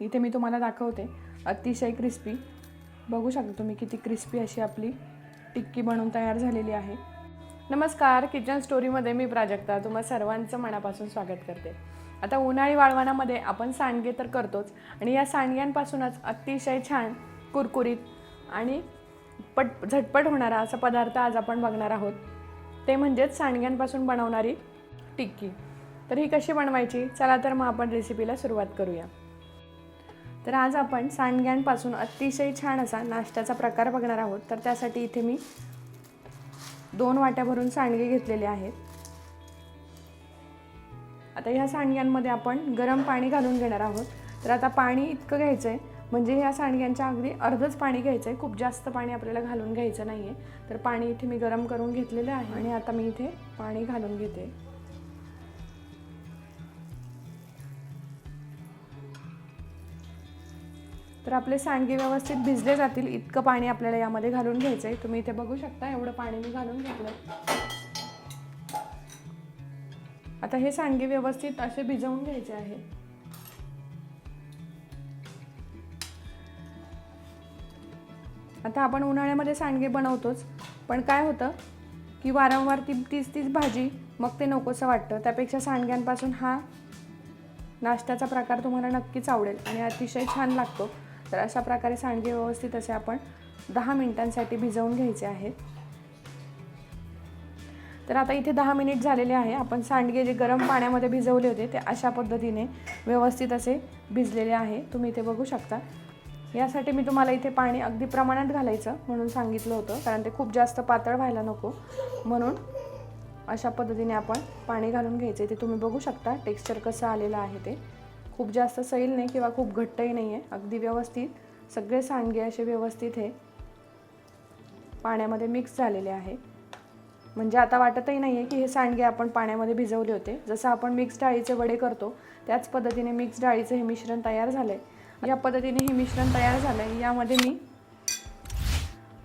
इथे मी तुम्हाला दाखवते. अतिशय क्रिस्पी बघू शकता तुम्ही किती क्रिस्पी अशी आपली टिक्की बनवून तयार झालेली आहे. नमस्कार किचन स्टोरीमध्ये मी प्राजक्ता. तुम्हा सर्वांचं मनापासून स्वागत करते. आता उन्हाळी वाळवणामध्ये आपण सांडगे तर करतोच आणि या सांडग्यांपासूनच अतिशय छान कुरकुरीत आणि पट झटपट होणारा असा पदार्थ आज आपण बघणार आहोत. ते म्हणजेच सांडग्यांपासून बनवणारी टिक्की. तर ही कशी बनवायची? चला तर मग आपण रेसिपीला सुरुवात करूया. तर आज आपण सांडग्यांपासून अतिशय छान असा नाश्त्याचा प्रकार बघणार आहोत. तर त्यासाठी इथे मी दोन वाट्या भरून सांडगे घेतलेले आहेत. आता ह्या सांडग्यांमध्ये आपण गरम पाणी घालून घेणार आहोत. तर आता पाणी इतकं घ्यायचं आहे म्हणजे ह्या सांडग्यांच्या अगदी अर्धच पाणी घ्यायचं आहे खूप जास्त पाणी आपल्याला घालून घ्यायचं नाही आहे तर पाणी इथे मी गरम करून घेतलेलं आहे आणि आता मी इथे पाणी घालून घेते. तर आपले सांडगे व्यवस्थित भिजले जातील. इतकं पाणी आपल्याला यामध्ये घालून घ्यायचं आहे तुम्ही इथे बघू शकता एवढं पाणी मी घालून घेतलं आता हे सांडगे व्यवस्थित असे भिजवून घ्यायचे आहे. आता आपण उन्हाळ्यामध्ये सांडगे बनवतोच. पण काय होतं की वारंवार ती तीच तीच भाजी मग ते नकोसं वाटतं. त्यापेक्षा सांडग्यांपासून हा नाश्त्याचा प्रकार तुम्हाला नक्कीच आवडेल आणि अतिशय छान लागतो. तर अशा प्रकारे सांडगे व्यवस्थित असे आपण दहा मिनिटांसाठी भिजवून घ्यायचे आहेत. तर आता इथे दहा मिनिट झालेले आहे. आपण सांडगे जे गरम पाण्यामध्ये भिजवले होते ते अशा पद्धतीने व्यवस्थित असे भिजलेले आहे. तुम्ही इथे बघू शकता. यासाठी मी तुम्हाला इथे पाणी अगदी प्रमाणात घालायचं म्हणून सांगितलं होतं कारण ते खूप जास्त पातळ व्हायला नको. म्हणून अशा पद्धतीने आपण पाणी घालून घ्यायचे. ते तुम्ही बघू शकता टेक्स्चर कसं आलेलं आहे ते. खूप जास्त सैल नाही किंवा खूप घट्टही नाही आहे अगदी व्यवस्थित. सगळे सांडगे असे व्यवस्थित हे पाण्यामध्ये मिक्स झालेले आहे. म्हणजे आता वाटतही नाही आहे की हे सांडगे आपण पाण्यामध्ये भिजवले होते. जसं आपण मिक्स डाळीचे वडे करतो त्याच पद्धतीने मिक्स डाळीचं हे मिश्रण तयार झालं आहे या पद्धतीने हे मिश्रण तयार झालं आहे यामध्ये मी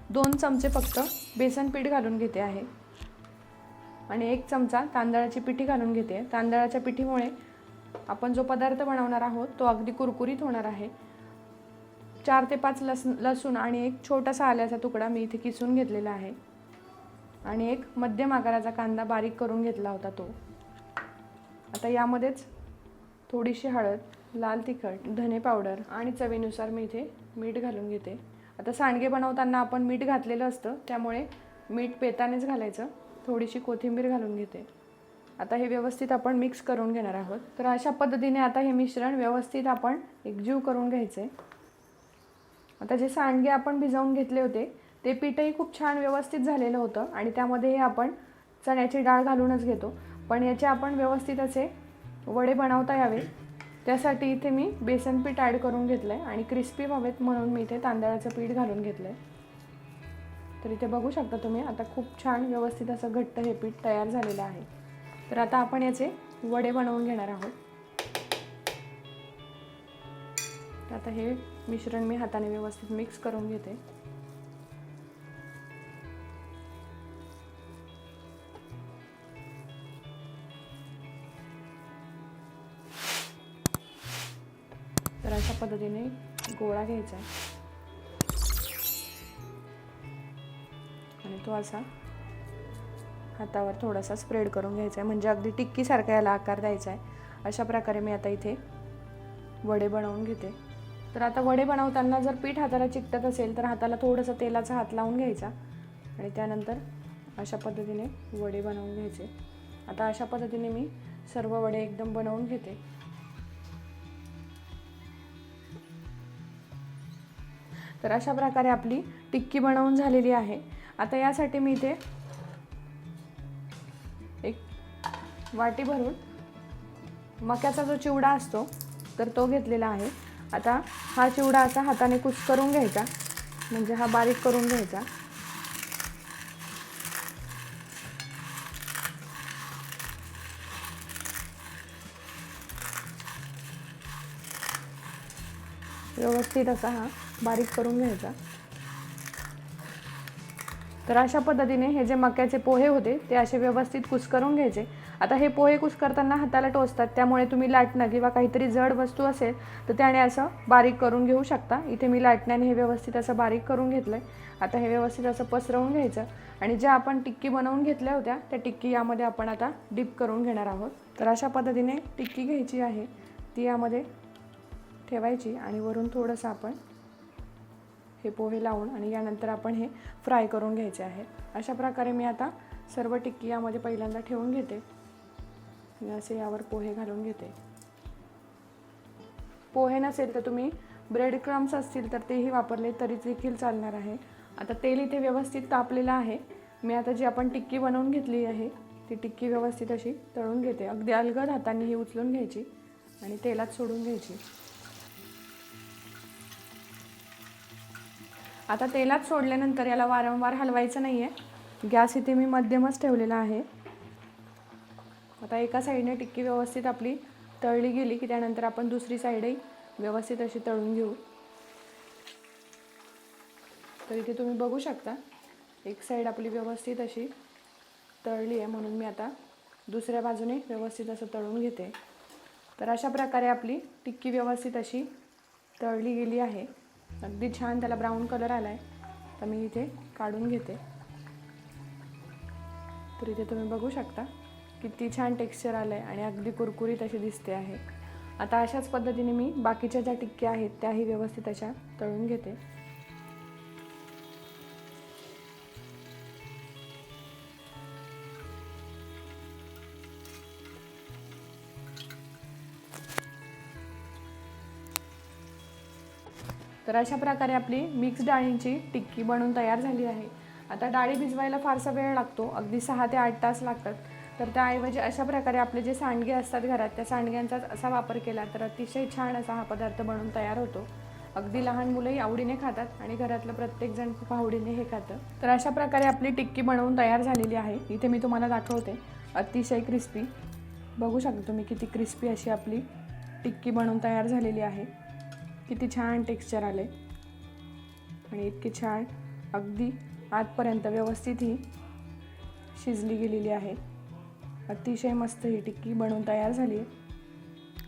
दोन चमचे फक्त बेसन पीठ घालून घेते आहे. आणि एक चमचा तांदळाची पिठी घालून घेते तांदळाच्या पिठीमुळे आपण जो पदार्थ बनवणार आहोत तो अगदी कुरकुरीत होणार आहे. चार ते पाच लस लसूण आणि एक छोटासा आल्याचा तुकडा मी इथे किसून घेतलेला आहे. आणि एक मध्यम आकाराचा कांदा बारीक करून घेतला होता तो. आता यामध्येच थोडीशी हळद लाल तिखट धने पावडर आणि चवीनुसार मी इथे मीठ घालून घेते. आता सांडगे बनवताना आपण मीठ घातलेलं असतं त्यामुळे मीठ पेतानेच घालायचं. थोडीशी कोथिंबीर घालून घेते. आता हे व्यवस्थित आपण मिक्स करून घेणार आहोत. तर अशा पद्धतीने आता हे मिश्रण व्यवस्थित आपण एकजीव करून घ्यायचं. आहे आता जे सांडगे आपण भिजवून घेतले होते ते पीठही खूप छान व्यवस्थित झालेलं होतं आणि त्यामध्ये हे आपण चण्याची डाळ घालूनच घेतो. पण याचे आपण व्यवस्थित असे वडे बनवता यावे. त्यासाठी इथे मी बेसन पीठ ॲड करून घेतलं आहे आणि क्रिस्पी व्हावेत म्हणून मी इथे तांदळाचं पीठ घालून घेतलं आहे तर इथे बघू शकता तुम्ही आता खूप छान व्यवस्थित असं घट्ट हे पीठ तयार झालेलं आहे. तर आता आपण याचे वडे बनवून घेणार आहोत. तर आता हे मिश्रण मी हाताने व्यवस्थित मिक्स करून घेते. तर अशा पद्धतीने गोळा घ्यायचा आहे. आणि तो असा हातावर थोडासा स्प्रेड करून घ्यायचा आहे. म्हणजे अगदी टिक्कीसारखा याला आकार द्यायचा आहे. अशा प्रकारे मी आता इथे वडे बनवून घेते. तर आता वडे बनवताना जर पीठ हाताला चिकटत असेल तर हाताला थोडंसं तेलाचा हात लावून घ्यायचा. आणि त्यानंतर अशा पद्धतीने वडे बनवून घ्यायचे. आता अशा पद्धतीने मी सर्व वडे एकदम बनवून घेते. तर अशा प्रकारे आपली टिक्की बनवून झालेली आहे. आता यासाठी मी इथे वाटी भरून मक्याचा जो चिवडा असतो तर तो घेतलेला आहे. आता हा चिवडा असा हाताने कुच करून घ्यायचा म्हणजे हा बारीक करून घ्यायचा. व्यवस्थित असा हा बारीक करून घ्यायचा. तर अशा पद्धतीने हे जे मक्याचे पोहे होते ते असे व्यवस्थित कुस्करून घ्यायचे. आता हे पोहे कुस करताना हाताला टोचतात त्यामुळे तुम्ही लाटणं किंवा काहीतरी जड वस्तू असेल तर त्याने असं बारीक करून घेऊ शकता. इथे मी लाटण्याने हे व्यवस्थित असं बारीक करून घेतलं आहे आता हे व्यवस्थित असं पसरवून घ्यायचं. आणि ज्या आपण टिक्की बनवून घेतल्या होत्या त्या टिक्की यामध्ये आपण आता डिप करून घेणार आहोत. तर अशा पद्धतीने टिक्की घ्यायची आहे. ती यामध्ये ठेवायची आणि वरून थोडंसं आपण हे पोहे लावून आणि यानंतर आपण हे फ्राय करून घ्यायचे आहे. अशा प्रकारे मी आता सर्व टिक्की यामध्ये पहिल्यांदा ठेवून घेते. असे यावर पोहे घालून घेते. पोहे नसेल तर तुम्ही ब्रेड क्रम्स असतील तर तेही वापरले तरी देखील चालणार आहे. आता तेल इथे व्यवस्थित तापलेलं आहे. मी आता जी आपण टिक्की बनवून घेतली आहे ती टिक्की व्यवस्थित अशी तळून घेते. अगदी अलगद हातांनी ही उचलून घ्यायची आणि तेलात सोडून घ्यायची. आता तेलात सोडल्यानंतर याला वारंवार हलवायचं नाही आहे गॅस इथे मी मध्यमच ठेवलेला आहे. आता एका साईडने टिक्की व्यवस्थित आपली तळली गेली की त्यानंतर आपण दुसरी साईडही व्यवस्थित अशी तळून घेऊ. तर इथे तुम्ही बघू शकता एक साईड आपली व्यवस्थित अशी तळली आहे म्हणून मी आता दुसऱ्या बाजूने व्यवस्थित असं तळून घेते. तर अशा प्रकारे आपली टिक्की व्यवस्थित अशी तळली गेली आहे. अगदी छान त्याला ब्राऊन कलर आला आहे तर मी इथे काढून घेते. तर इथे तुम्ही बघू शकता किती छान टेक्स्चर आलं आहे आणि अगदी कुरकुरीत अशी दिसते आहे. आता अशाच पद्धतीने मी बाकीच्या ज्या टिक्क्या आहेत त्याही व्यवस्थित अशा तळून घेते. तर अशा प्रकारे आपली मिक्स डाळींची टिक्की बनवून तयार झाली आहे. आता डाळी भिजवायला फारसा वेळ लागतो अगदी सहा ते आठ तास लागतात. तर त्याऐवजी अशा प्रकारे आपले जे सांडगे असतात घरात त्या सांडग्यांचाच असा वापर केला तर अतिशय छान असा हा पदार्थ बनवून तयार होतो. अगदी लहान मुलंही आवडीने खातात आणि घरातलं प्रत्येकजण खूप आवडीने हे खातं. तर अशा प्रकारे आपली टिक्की बनवून तयार झालेली आहे. इथे मी तुम्हाला दाखवते. अतिशय क्रिस्पी. बघू शकता तुम्ही किती क्रिस्पी अशी आपली टिक्की बनवून तयार झालेली आहे. किती छान टेक्स्चर आले आणि इतकी छान अगदी आतपर्यंत व्यवस्थित ही शिजली गेलेली आहे. अतिशय मस्त ही टिक्की बनवून तयार झाली आहे.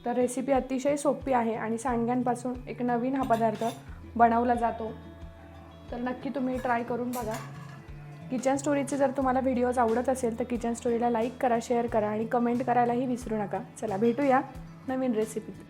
तर रेसिपी अतिशय सोपी आहे आणि सांडग्यांपासून एक नवीन हा पदार्थ बनवला जातो. तर नक्की तुम्ही ट्राय करून बघा. किचन स्टोरीचे जर तुम्हाला व्हिडिओज आवडत असेल तर किचन स्टोरीला लाईक करा शेअर करा आणि कमेंट करायलाही विसरू नका. चला भेटूया नवीन रेसिपीत